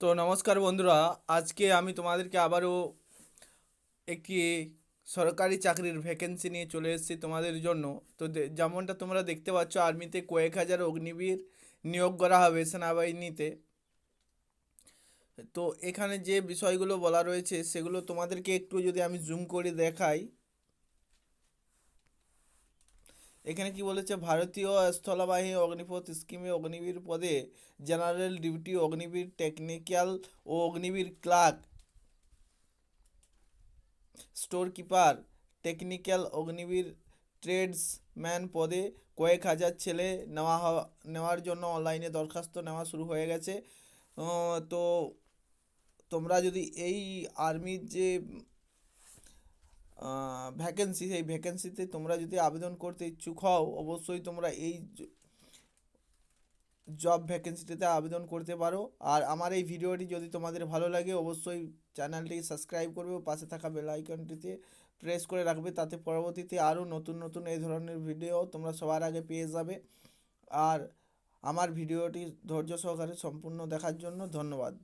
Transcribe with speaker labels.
Speaker 1: তো নমস্কার বন্ধুরা, আজকে আমি তোমাদেরকে আবারও একটি সরকারি চাকরির ভ্যাকেন্সি নিয়ে চলে এসেছি তোমাদের জন্য। তো যেমনটা তোমরা দেখতে পাচ্ছ, আর্মিতে কয়েক হাজার অগ্নিবীর নিয়োগ করা হবে সেনাবাহিনীতে। তো এখানে যে বিষয়গুলো বলা রয়েছে, সেগুলো তোমাদেরকে একটু যদি আমি জুম করে দেখাই। এখানে কি বলেছে? ভারতীয় স্থলবাহিনী অগ্নিপথ স্কিমে অগ্নিবীর পদে জেনারেল ডিউটি অগ্নিবীর টেকনিক্যাল ও Agniveer clerk storekeeper technical Agniveer tradesman পদে কয়েক হাজার ছেলে নেওয়া নেওয়ার জন্য অনলাইনে দরখাস্ত নেওয়া শুরু হয়ে গেছে। তো তোমরা যদি এই আর্মির যে ভ্যাকেন্সি সেই ভ্যাকেন্সিতে তোমরা যদি আবেদন করতে ইচ্ছুক হও, অবশ্যই তোমরা এই জব ভ্যাকেন্সিটিতে আবেদন করতে পারো। আর আমার এই ভিডিওটি যদি তোমাদের ভালো লাগে, অবশ্যই চ্যানেলটি সাবস্ক্রাইব করবে ও পাশে থাকা বেল আইকনটিতে প্রেস করে রাখবে, তাতে পরবর্তীতে আরও নতুন নতুন এই ধরনের ভিডিও তোমরা সবার আগে পেয়ে যাবে। আর আমার ভিডিওটি ধৈর্য সহকারে সম্পূর্ণ দেখার জন্য ধন্যবাদ।